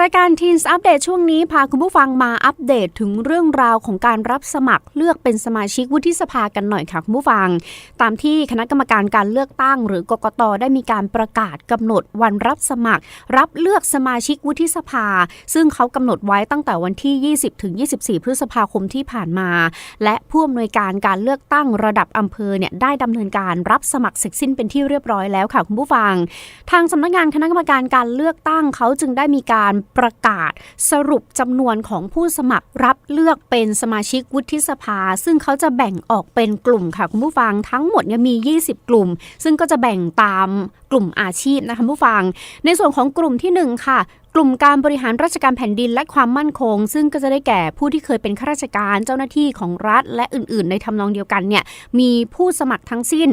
รายการ Teens Update ช่วงนี้พาคุณผู้ฟังมาอัปเดตถึงเรื่องราวของการรับสมัครเลือกเป็นสมาชิกวุฒิสภากันหน่อยค่ะคุณผู้ฟัง ตามที่คณะกรรมการการเลือกตั้ง หรือกกตได้มีการประกาศกำหนดวันรับสมัคร รับเลือกสมาชิกวุฒิสภา ซึ่งเขากำหนดไว้ตั้งแต่วันที่ 20 ถึง 24 พฤษภาคมที่ผ่านมา และผู้อำนวยการการเลือกตั้งระดับอำเภอเนี่ยได้ดำเนินการรับสมัครเสร็จสิ้นเป็นที่เรียบร้อยแล้วค่ะคุณผู้ฟัง ทางสำนักงานคณะกรรมการการเลือกตั้งเขาจึงได้มีการประกาศสรุปจำนวนของผู้สมัครรับเลือกเป็นสมาชิกวุฒิสภา ซึ่งเขาจะแบ่งออกเป็นกลุ่มค่ะคุณผู้ฟังทั้งหมดเนี่ยมี 20 กลุ่ม ซึ่งก็จะแบ่งตามกลุ่มอาชีพนะคะผู้ฟัง ในส่วนของกลุ่มที่ 1 ค่ะ กลุ่มการบริหารราชการแผ่นดินและความมั่นคง ซึ่งก็จะได้แก่ผู้ที่เคยเป็นข้าราชการเจ้าหน้าที่ของรัฐ และอื่น ๆ ในทำนองเดียวกันเนี่ยมีผู้สมัครทั้งสิ้น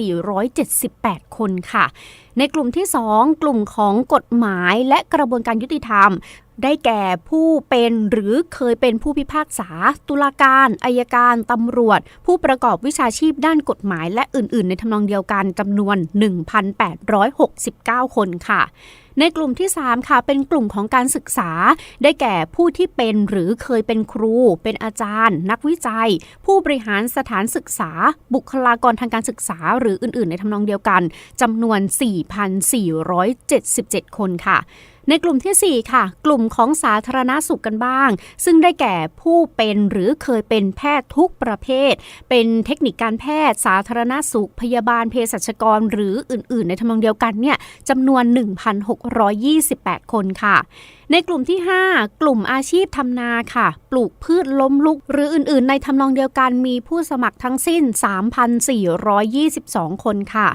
2,478 คนค่ะ ในกลุ่มที่ 2 กลุ่มของกฎหมายและกระบวนการยุติธรรม ได้แก่ผู้เป็นหรือเคยเป็นผู้พิพากษา ตุลาการอายการตำรวจ ผู้ประกอบวิชาชีพด้านกฎหมายและอื่น ๆ ในทำนองเดียวกันจำนวน 1,869 คนค่ะ ในกลุ่มที่ 3 ค่ะ เป็นกลุ่มของการศึกษา ได้แก่ผู้ที่เป็นหรือเคยเป็นครู เป็นอาจารย์ นักวิจัย ผู้บริหารสถานศึกษา บุคลากรทางการศึกษา หรืออื่น ๆ ในทำนองเดียวกันจำนวน 4,477 คนค่ะ ในกลุ่มทีสี่ 4 ค่ะ กลุ่มของสาธารณาสุขกันบ้าง ซึ่งได้แก่ผู้เป็นหรือเคยเป็นแพทย์ทุกประเภท เป็นเทคนิคการแพทย์ สาธารณาสุข พยาบาลเภสัชกร หรืออื่น ๆ ในทำนองเดียวกันเนี่ยจำนวน 1,628 คนค่ะในกลุ่มที่ 5 กลุ่มอาชีพทำนาค่ะ ปลูกพืชล้มลุก หรืออื่น ๆ ในทำนองเดียวกันมีผู้สมัครทั้งสิ้น 3,422 คนค่ะ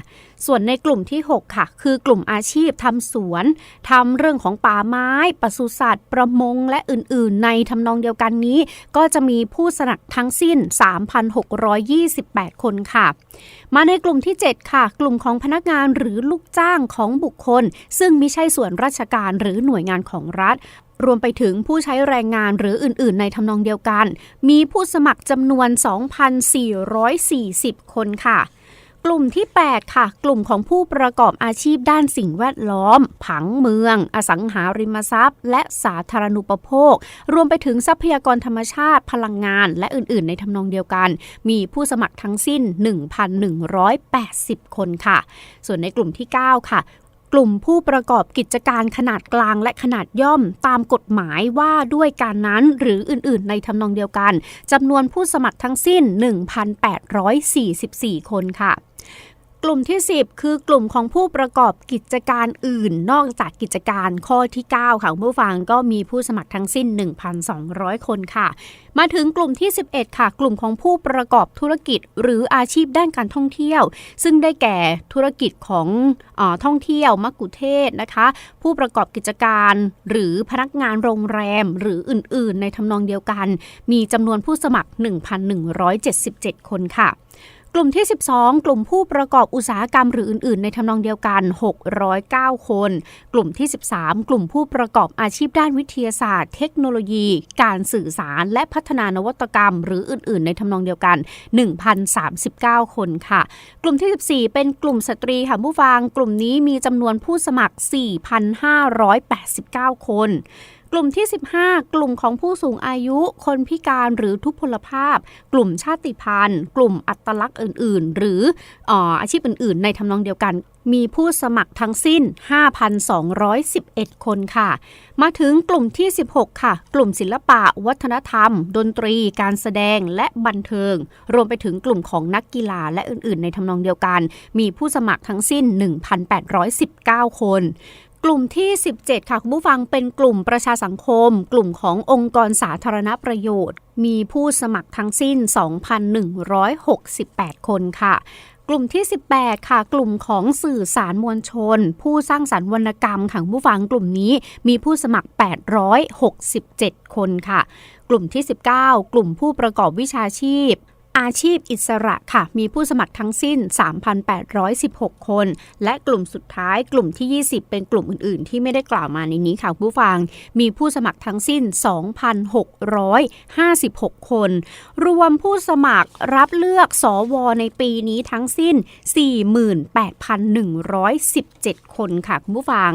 ส่วนในกลุ่มที่ 6 ค่ะ คือกลุ่มอาชีพทำสวนทำเรื่องของของป่าไม้ปศุสัตว์ ประมงและอื่นๆ ในทำนองเดียวกันนี้ ก็จะมีผู้สมัครทั้งสิ้น 3,628 คนค่ะ มาในกลุ่มที่ 7 ค่ะ กลุ่มของพนักงานหรือลูกจ้างของบุคคล ซึ่งไม่ใช่ส่วนราชการหรือหน่วยงานของรัฐรวมไปถึงผู้ใช้แรงงานหรืออื่น ๆ ในทำนองเดียวกัน มีผู้สมัครจำนวน 2,440 คนค่ะ กลุ่มที่ 8 ค่ะ กลุ่มของผู้ประกอบอาชีพด้านสิ่งแวดล้อม ผังเมือง อสังหาริมทรัพย์ และสาธารณูปโภค รวมไปถึงทรัพยากรธรรมชาติ พลังงาน และอื่น ๆ ในทำนองเดียวกัน มีผู้สมัครทั้งสิ้น 1,180 คนค่ะ ส่วนในกลุ่มที่ 9 ค่ะกลุ่มผู้ประกอบกิจการขนาดกลางและขนาดย่อมตามกฎหมายว่าด้วยการนั้นหรืออื่นๆ ในทำนองเดียวกันจำนวนผู้สมัครทั้งสิ้น 1,844 คนค่ะ กลุ่มที่ 10 คือกลุ่มของผู้ประกอบกิจการอื่น นอกจากกิจการข้อที่ 9 ค่ะคุณผู้ฟังก็มีผู้สมัครทั้งสิ้น 1,200 คนค่ะ มาถึงกลุ่มที่ 11 ค่ะ กลุ่มของผู้ประกอบธุรกิจ หรืออาชีพด้านการท่องเที่ยว ซึ่งได้แก่ธุรกิจของออท่องเที่ยวมักกุเทศนะคะ ผู้ประกอบกิจการหรือพนักงานโรงแรมหรืออื่น ๆ ในทำนองเดียวกัน มีจำนวนผู้สมัคร 1,177 คนค่ะ กลุ่มที่ 12 กลุ่มผู้ประกอบอุตสาหกรรมหรืออื่น ๆ ในทำนองเดียวกัน 609 คน กลุ่มที่ 13 กลุ่มผู้ประกอบอาชีพด้านวิทยาศาสตร์ เทคโนโลยี การสื่อสารและพัฒนานวัตกรรม หรืออื่น ๆ ในทำนองเดียวกัน 1,039 คนค่ะ กลุ่มที่ 14 เป็นกลุ่มสตรีค่ะผู้ฟัง กลุ่มนี้มีจำนวนผู้สมัคร 4,589 คนกลุ่มที่ 15 กลุ่มของผู้สูงอายุ คนพิการหรือทุพพลภาพ กลุ่มชาติพันธุ์ กลุ่มอัตลักษณ์อื่น ๆ หรือออาชีพอื่น ๆ ในทำนองเดียวกัน มีผู้สมัครทั้งสิ้น 5,211 คนค่ะ มาถึงกลุ่มที่ 16 ค่ะ กลุ่มศิลปะ วัฒนธรรม ดนตรี การแสดง และบันเทิง รวมไปถึงกลุ่มของนักกีฬาและอื่น ๆ ในทำนองเดียวกัน มีผู้สมัครทั้งสิ้น 1,819 คน กลุ่มที่ 17 ค่ะคุณผู้ฟังเป็นกลุ่มประชาสังคม กลุ่มขององค์กรสาธารณประโยชน์ มีผู้สมัครทั้งสิ้น 2,168 คนค่ะกลุ่มที่ 18 ค่ะ กลุ่มของสื่อสารมวลชน ผู้สร้างสรรค์วรรณกรรมค่ะคุณผู้ฟังกลุ่มนี้มีผู้สมัคร 867 คนค่ะ กลุ่มที่ 19 กลุ่มผู้ประกอบวิชาชีพ อาชีพอิสระค่ะ มีผู้สมัครทั้งสิ้น 3,816 คน และกลุ่มสุดท้ายกลุ่มที่ 20 เป็นกลุ่มอื่น ๆ ที่ไม่ได้กล่าวมาในนี้ค่ะผู้ฟัง มีผู้สมัครทั้งสิ้น 2,656 คน รวมผู้สมัครรับเลือกสวในปีนี้ทั้งสิ้น 48,117 คนค่ะคุณผู้ฟัง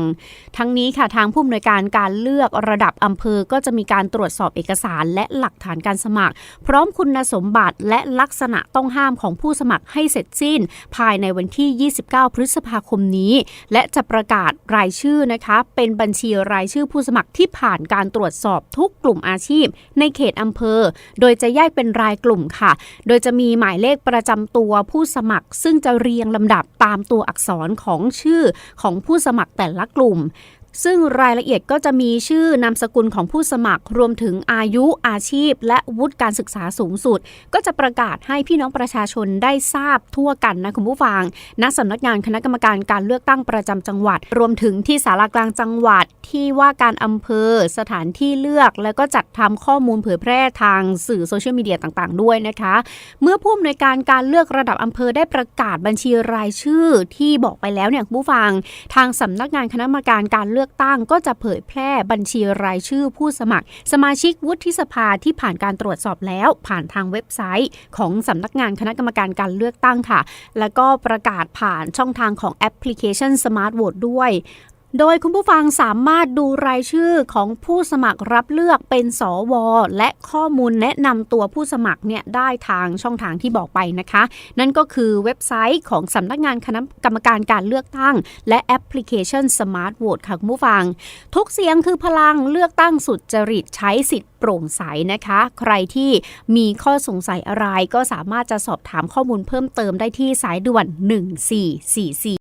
ทั้งนี้ค่ะทางผู้อำนวยการการเลือกระดับอำเภอก็จะมีการตรวจสอบเอกสารและหลักฐานการสมัคร พร้อมคุณสมบัติและลักษณะต้องห้ามของผู้สมัครให้เสร็จสิ้น ภายในวันที่ 29 พฤษภาคมนี้ และจะประกาศรายชื่อนะคะ เป็นบัญชีรายชื่อผู้สมัครที่ผ่านการตรวจสอบทุกกลุ่มอาชีพ ในเขตอำเภอ โดยจะแยกเป็นรายกลุ่มค่ะ โดยจะมีหมายเลขประจำตัวผู้สมัคร ซึ่งจะเรียงลำดับตามตัวอักษรของชื่อของผู้สมัครแต่ละกลุ่ม ซึ่งรายละเอียดก็จะมีชื่อนามสกุลของผู้สมัคร รวมถึงอายุอาชีพ และวุฒิการศึกษาสูงสุด ก็จะประกาศให้พี่น้องประชาชนได้ทราบทั่วกันนะคุณผู้ฟังณสำนักงานคณะกรรมการการเลือกตั้งประจำจังหวัด รวมถึงที่สารากลางจังหวัดที่ว่าการอำเภอ สถานที่เลือก แล้วก็จัดทำข้อมูลเผยแพร่ทางสื่อโซเชียลมีเดียต่างๆ ด้วยนะคะ เมื่อผู้อำนวยการการเลือกระดับอำเภอได้ประกาศบัญชีรายชื่อที่บอกไปแล้วเนี่ยคุณผู้ฟัง ทางสำนักงานคณะกรรมการการเลือกือกตั้งก็จะเผยแพร่บัญชีรายชื่อผู้สมัคร สมาชิกวุฒิสภาที่ผ่านการตรวจสอบแล้ว ผ่านทางเว็บไซต์ ของสำนักงานคณะกรรมการการเลือกตั้งค่ะ แล้วก็ประกาศผ่านช่องทางของแอปพลิเคชัน Smart Vote ด้วย โดยคุณผู้ฟังสามารถดูรายชื่อของผู้สมัครรับเลือกเป็นสวและข้อมูลแนะนำตัวผู้สมัครเนี่ยได้ทางช่องทางที่บอกไปนะคะ นั่นก็คือเว็บไซต์ของสำนักงานคณะกรรมการการเลือกตั้ง และแอปพลิเคชัน Smart Vote ค่ะคุณผู้ฟัง ทุกเสียงคือพลังเลือกตั้งสุดจริตใช้สิทธิ์โปร่งใสนะคะ ใครที่มีข้อสงสัยอะไรก็สามารถจะสอบถามข้อมูลเพิ่มเติมได้ที่สายด่วน 1444